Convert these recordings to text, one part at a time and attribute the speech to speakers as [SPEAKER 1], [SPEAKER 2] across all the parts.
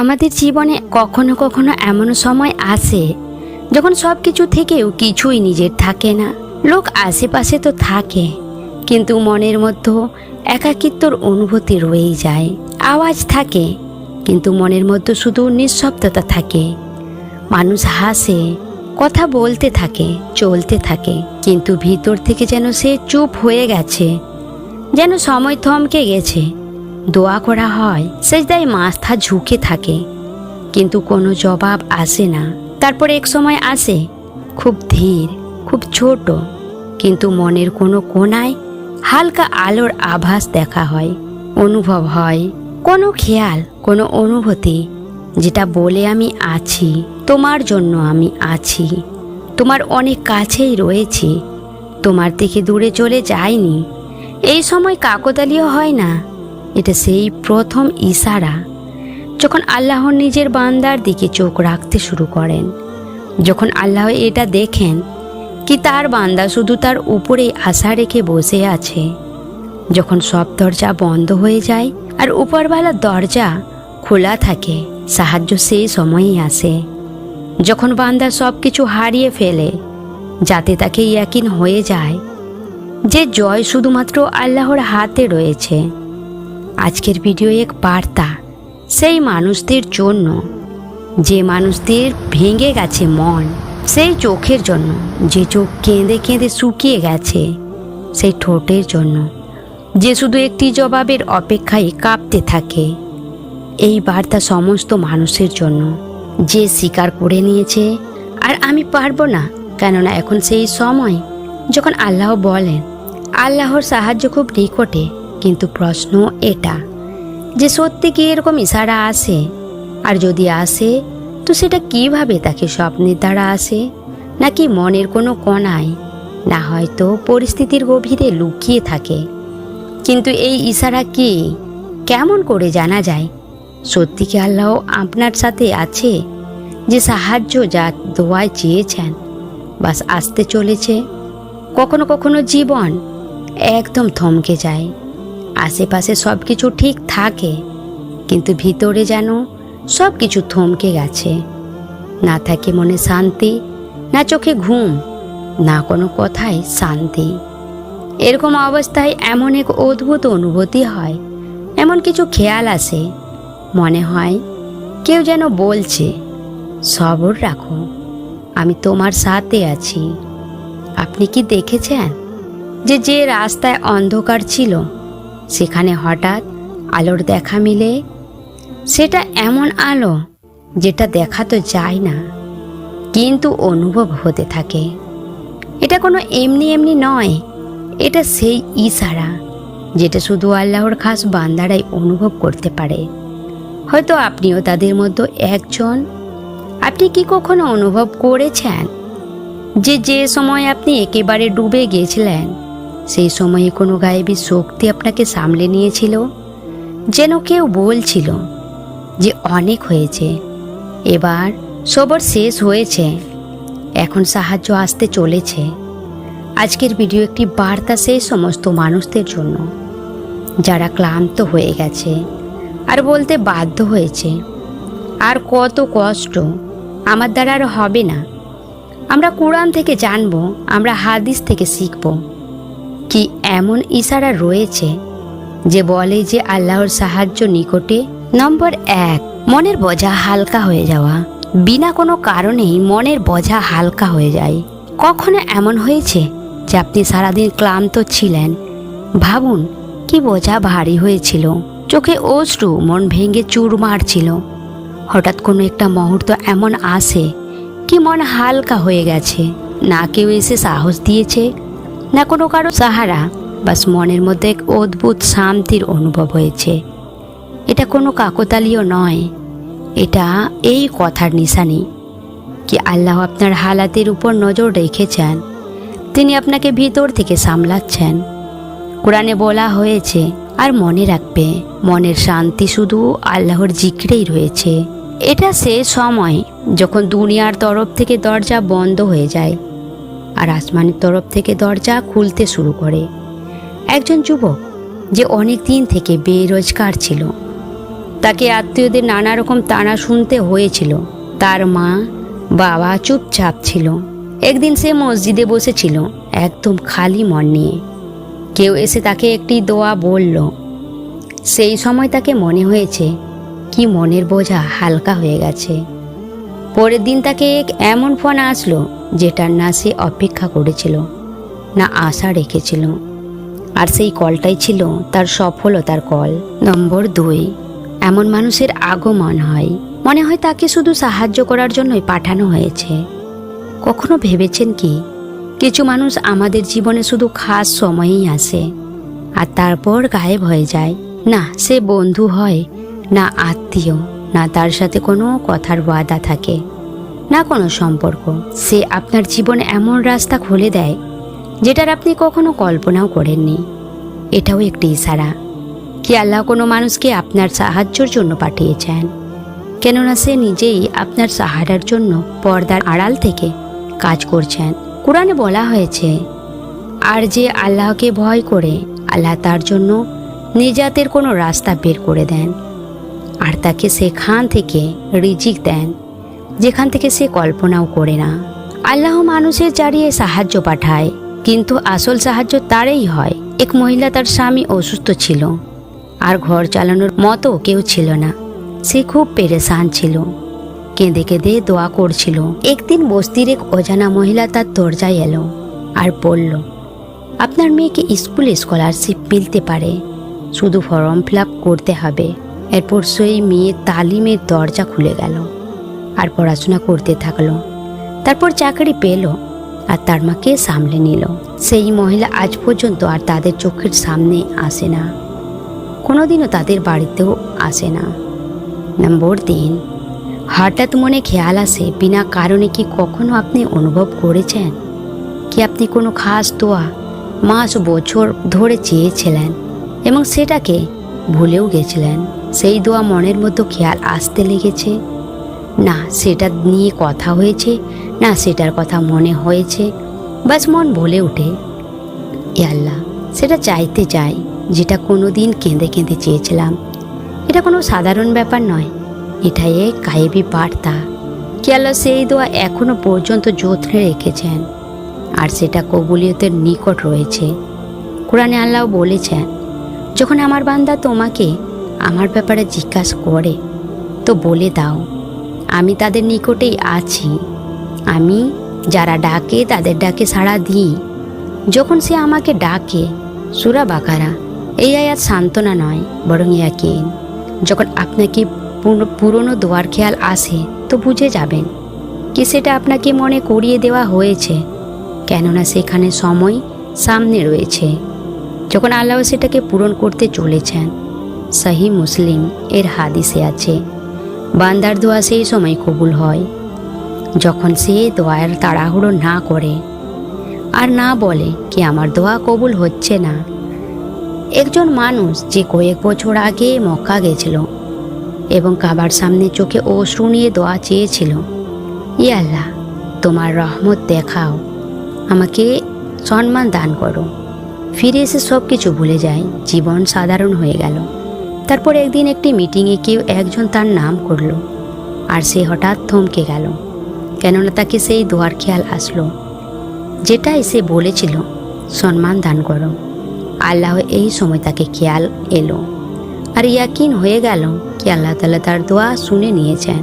[SPEAKER 1] আমাদের জীবনে কখনো কখনো এমন সময় আসে যখন সব কিছু থেকেও কিছুই নিজের থাকে না। লোক আশেপাশে তো থাকে, কিন্তু মনের মধ্যে একাকিত্বর অনুভূতি রয়েই যায়। আওয়াজ থাকে, কিন্তু মনের মধ্যে শুধু নিঃশব্দতা থাকে। মানুষ হাসে, কথা বলতে থাকে, চলতে থাকে, কিন্তু ভিতর থেকে যেন সে চুপ হয়ে গেছে, যেন সময় থমকে গেছে। দোয়া করা হয়, সেজদায় মাথা ঝুঁকে থাকে, কিন্তু কোনো জবাব আসে না। তারপর এক সময় আসে, খুব ধীর, খুব ছোট, কিন্তু মনের কোনো কোনায় হালকা আলোর আভাস দেখা হয়, অনুভব হয়। কোনো খেয়াল, কোনো অনুভূতি, যেটা বলে আমি আছি, তোমার জন্য আমি আছি, তোমার অনেক কাছেই রয়েছি, তোমার থেকে দূরে চলে যায়নি এই সময় কাকতালীয় হয় না। এটা সেই প্রথম ইশারা যখন আল্লাহর নিজের বান্দার দিকে চোখ রাখতে শুরু করেন। যখন আল্লাহ এটা দেখেন কি তার বান্দা শুধু তার উপরেই আশা রেখে বসে আছে। যখন সব দরজা বন্ধ হয়ে যায় আর উপরওয়ালার দরজা খোলা থাকে, সাহায্য সেই সময়ই আসে। যখন বান্দা সব কিছু হারিয়ে ফেলে, যাতে তাকে ইয়াকিন হয়ে যায়, যে জয় শুধুমাত্র আল্লাহর হাতে রয়েছে। আজকের ভিডিও এক বার্তা সেই মানুষদের জন্য। যে মানুষদের ভেঙে গেছে মন, সেই চোখের জন্য। যে চোখ কেঁদে কেঁদে শুকিয়ে গেছে, সেই ঠোঁটের জন্য। যে শুধু একটি জবাবের অপেক্ষায় কাঁপতে থাকে। এই বার্তা সমস্ত মানুষের জন্য। যে স্বীকার করে নিয়েছে, আর আমি পারব না। কেননা এখন সেই সময় যখন আল্লাহ বলেন, আল্লাহর সাহায্য খুব নিকটে। কিন্তু প্রশ্ন এটা যে সত্যি কি এরকম ইশারা আসে? আর যদি আসে, তো সেটা কীভাবে তাকে স্বপ্নের দ্বারা আসে? নাকি মনের কোনো কণায়? না হয়তো পরিস্থিতির গভীরে লুকিয়ে থাকে। কিন্তু এই ইশারা কি? কেমন করে জানা যায়? সত্যি কি আল্লাহ আপনার সাথে আছে? যে সাহায্য যা দোয়ায় চেয়েছেন? বাস আসতে চলেছে। কখনো কখনো জীবন একদম থমকে যায়। আশেপাশে সব কিছু ঠিক থাকে, কিন্তু ভিতরে যেন সব কিছু থমকে গেছে। না থাকে মনে শান্তি, না চোখে ঘুম, না কোনো কথায় শান্তি। এরকম অবস্থায় এমন এক অদ্ভুত অনুভূতি হয়, এমন কিছু খেয়াল আসে, মনে হয় কেউ যেন বলছে, সবর রাখো, আমি তোমার সাথে আছি। আপনি কি দেখেছেন যে যে রাস্তায় অন্ধকার ছিল সেখানে হঠাৎ আলোর দেখা মিলে। সেটা এমন আলো যেটা দেখা তো যায় না, কিন্তু অনুভব হতে থাকে। এটা কোনো এমনি এমনি নয়, এটা সেই ইশারা যেটা শুধু আল্লাহর খাস বান্দারাই অনুভব করতে পারে। হয়তো আপনিও তাদের মধ্যে একজন। আপনি কি কখনো অনুভব করেছেন যে যে সময় আপনি একেবারে ডুবে গিয়েছিলেন সেই সময়ে কোনো গায়েবী শক্তি আপনাকে সামলে নিয়েছিল? যেন কেউ বলছিল যে অনেক হয়েছে। এবার সবর শেষ হয়েছে। এখন সাহায্য আসতে চলেছে। আজকের ভিডিও একটি বার্তা সেই সমস্ত মানুষদের জন্য। যারা ক্লান্ত হয়ে গেছে আর বলতে বাধ্য হয়েছে, আর কত কষ্ট, আমার দ্বারা আর হবে না। আমরা কোরআন থেকে জানব, আমরা হাদিস থেকে শিখব। কি এমন ইশারা রয়েছে যে বলে যে আল্লাহর সাহায্য নিকটে? নম্বর এক, মনের বোঝা হালকা হয়ে যাওয়া। বিনা কোনো কারণেই মনের বোঝা হালকা হয়ে যায়। কখনো এমন হয়েছে যে আপনি সারাদিন ক্লান্ত ছিলেন? ভাবুন, কি বোঝা ভারী হয়েছিল। চোখে অশ্রু, মন ভেঙে চুর মারছিল। হঠাৎ কোনো একটা মুহূর্ত এমন আসে, কি মন হালকা হয়ে গেছে। না কেউ এসে সাহস দিয়েছে? না কোনো কারও সাহারা, বাস মনের মধ্যে এক অদ্ভুত শান্তির অনুভব হয়েছে। এটা কোনো কাকতালীয় নয়। এটা এই কথার নিশানি কি আল্লাহ আপনার হালাতের উপর নজর রেখেছেন? তিনি আপনাকে ভিতর থেকে সামলাচ্ছেন। কোরআনে বলা হয়েছে, আর মনে রাখবে, মনের শান্তি শুধু আল্লাহর জিক্রেই রয়েছে। এটা সে সময় যখন দুনিয়ার তরফ থেকে দরজা বন্ধ হয়ে যায়। আর আসমানের তরফ থেকে দরজা খুলতে শুরু করে। একজন যুবক, যে অনেক দিন থেকে বেরোজগার ছিল, তাকে আত্মীয়দের নানা রকম তানা শুনতে হয়েছিল। তার মা, বাবা চুপচাপ ছিল। একদিন সে মসজিদে বসেছিল, একদম খালি মন নিয়ে। কেউ এসে তাকে একটি দোয়া বলল। সেই সময় তাকে মনে হয়েছে, কি মনের বোঝা হালকা হয়ে গেছে। পরের দিন তাকে এক এমন ফোন আসলো, যেটার না সে অপেক্ষা করেছিল, না আশা রেখেছিল। আর সেই কলটাই ছিল তার সফলতার কল। নম্বর দুই, এমন মানুষের আগমন হয়। মনে হয় তাকে শুধু সাহায্য করার জন্যই পাঠানো হয়েছে। কখনো ভেবেছেন কি? কিছু মানুষ আমাদের জীবনে শুধু খাস সময়েই আসে, আর তারপর গায়েব হয়ে যায়। না, সে বন্ধু হয়, না আত্মীয়। না তার সাথে কোনো কথার ওয়াদা থাকে, না কোনো সম্পর্ক। সে আপনার জীবনে এমন রাস্তা খুলে দেয়, যেটার আপনি কখনো কল্পনাও করেননি। এটাও একটি ইশারা কি আল্লাহ কোনো মানুষকে আপনার সাহায্যের জন্য পাঠিয়েছেন। কেননা সে নিজেই আপনার সাহারার জন্য পর্দার আড়াল থেকে কাজ করছেন। কোরআনে বলা হয়েছে, আর যে আল্লাহকে ভয় করে, আল্লাহ তার জন্য নিজাতের কোনো রাস্তা বের করে দেন। আর তাকে সেখান থেকে রিজিক দেন, যেখান থেকে সে কল্পনাও করে না। আল্লাহ মানুষের চারিয়ে সাহায্য পাঠায়, কিন্তু আসল সাহায্য তারই হয়। এক মহিলা তার স্বামী অসুস্থ ছিল, আর ঘর চালানোর মতো কেউ ছিল না। সে খুব পেরেশান ছিল, কেঁদে কেঁদে দোয়া করছিল। একদিন বস্তির এক অজানা মহিলা তার দরজায় এলো আর বলল, আপনার মেয়েকে স্কুলে স্কলারশিপ মিলতে পারে, শুধু ফর্ম ফিল করতে হবে। এরপর সেই মেয়ে তালিমের দরজা খুলে গেল আর পড়াশোনা করতে থাকল। তারপর চাকরি পেল আর তার মাকে সামলে নিল। সেই মহিলা আজ পর্যন্ত আর তাদের চোখের সামনে আসে না। কোনোদিনও তাদের বাড়িতেও আসে না। নম্বর তিন, হঠাৎ মনে খেয়াল আসে বিনা কারণে কি কখনো আপনি অনুভব করেছেন? কি আপনি কোনো খাস দোয়া মাস বছর ধরে চেয়েছিলেন এবং সেটাকে ভুলেও গেছিলেন। সেই দোয়া মনের মধ্যে খেয়াল আসতে লেগেছে। না, সেটা নিয়ে কথা হয়েছে, না সেটার কথা মনে হয়েছে। বাস মন বলে ওঠে। এ আল্লাহ, সেটা চাইতে চাই, যেটা কোনো দিন কেঁদে কেঁদে চেয়েছিলাম। এটা কোনো সাধারণ ব্যাপার নয়। এটা এক কায়েবি বার্তা। কি আল্লাহ সেই দোয়া এখনও পর্যন্ত যত্নে রেখেছেন। আর সেটা কবুলিয়তের নিকট রয়েছে। কোরআনে আল্লাহ বলেছেন যখন আমার বান্দা তোমাকে আমার ব্যাপারে জিজ্ঞাসা করে, তো বলে দাও, আমি তাদের নিকটেই আছি। আমি যারা ডাকে তাদের ডাকে সাড়া দিই। যখন সে আমাকে ডাকে, সুরা বাকারা, এই আয়াত সান্ত্বনা নয়, বরং ইয়াকিন, যখন আপনাকে পুর- পুরনো দোয়ার খেয়াল আসে, তো বুঝে যাবেন কি সেটা আপনাকে মনে করিয়ে দেওয়া হয়েছে, কেননা সেখানে সময় সামনে রয়েছে। যখন আল্লাহ সেটাকে পূরণ করতে চলেছেন, সাহি মুসলিম এর হাদিসে আছে, বান্দার দোয়া সেই সময় কবুল হয়। যখন সে দোয়ার তাড়াহুড়ো না করে আর না বলে কি আমার দোয়া কবুল হচ্ছে না, একজন মানুষ যে কয়েক বছর আগে মক্কা গেছিল এবং কাবার সামনে চোখে অশ্রু নিয়ে দোয়া চেয়েছিল, ই আল্লাহ, তোমার রহমত দেখাও, আমাকে সম্মান দান করো। ফিরে এসে সব কিছু ভুলে যায়, জীবন সাধারণ হয়ে গেল। তারপর একদিন একটি মিটিংয়ে কেউ একজন তার নাম করল, আর সে হঠাৎ থমকে গেল, কেননা তাকে সেই দোয়ার খেয়াল আসলো। যেটাই সে বলেছিল, সম্মান দান করো। আল্লাহ এই সময় তাকে খেয়াল এলো, আর ইয়াকিন হয়ে গেল কি আল্লাহ তালা তার দোয়া শুনে নিয়েছেন,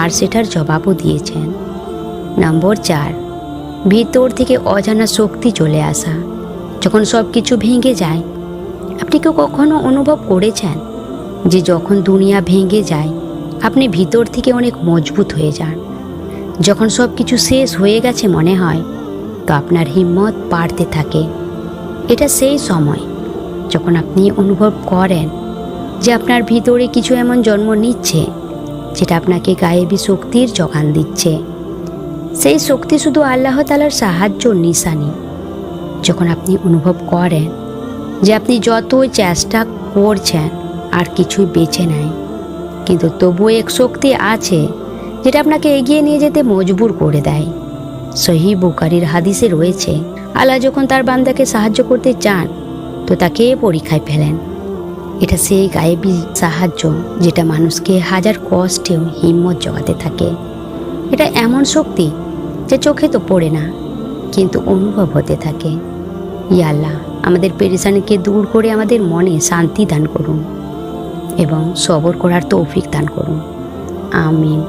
[SPEAKER 1] আর সেটার জবাবও দিয়েছেন। নম্বর চার, ভিতর থেকে অজানা শক্তি চলে আসা। যখন সব কিছু ভেঙে যায়, আপনি কেউ কখনো অনুভব করেছেন যে যখন দুনিয়া ভেঙে যায়, আপনি ভিতর থেকে অনেক মজবুত হয়ে যান? যখন সব কিছু শেষ হয়ে গেছে মনে হয়, তো আপনার হিম্মত বাড়তে থাকে। এটা সেই সময় যখন আপনি অনুভব করেন যে আপনার ভিতরে কিছু এমন জন্ম নিচ্ছে, যেটা আপনাকে গায়েবী শক্তির যোগান দিচ্ছে। সেই শক্তি শুধু আল্লাহ তালার সাহায্য নিশানি। যখন আপনি অনুভব করেন যে আপনি যতই চেষ্টা করছেন, আর কিছুই বেছে নেয় কিন্তু তবুও এক শক্তি আছে যেটা আপনাকে এগিয়ে নিয়ে যেতে মজবুর করে দেয়। সহি বুকারির হাদিসে রয়েছে, আল্লাহ যখন তার বান্দাকে সাহায্য করতে চান, তো তাকে পরীক্ষায় ফেলেন। এটা সেই গায়েবী সাহায্য যেটা মানুষকে হাজার কষ্টেও হিম্মত জোগাতে থাকে। এটা এমন শক্তি যে চোখে তো পড়ে না, কিন্তু অনুভব হতে থাকে। ইয়াল্লাহ আমাদের পেরেশানিকে দূর করে আমাদের মনে শান্তি দান করুন এবং সবর করার তৌফিক দান করুন। আমিন।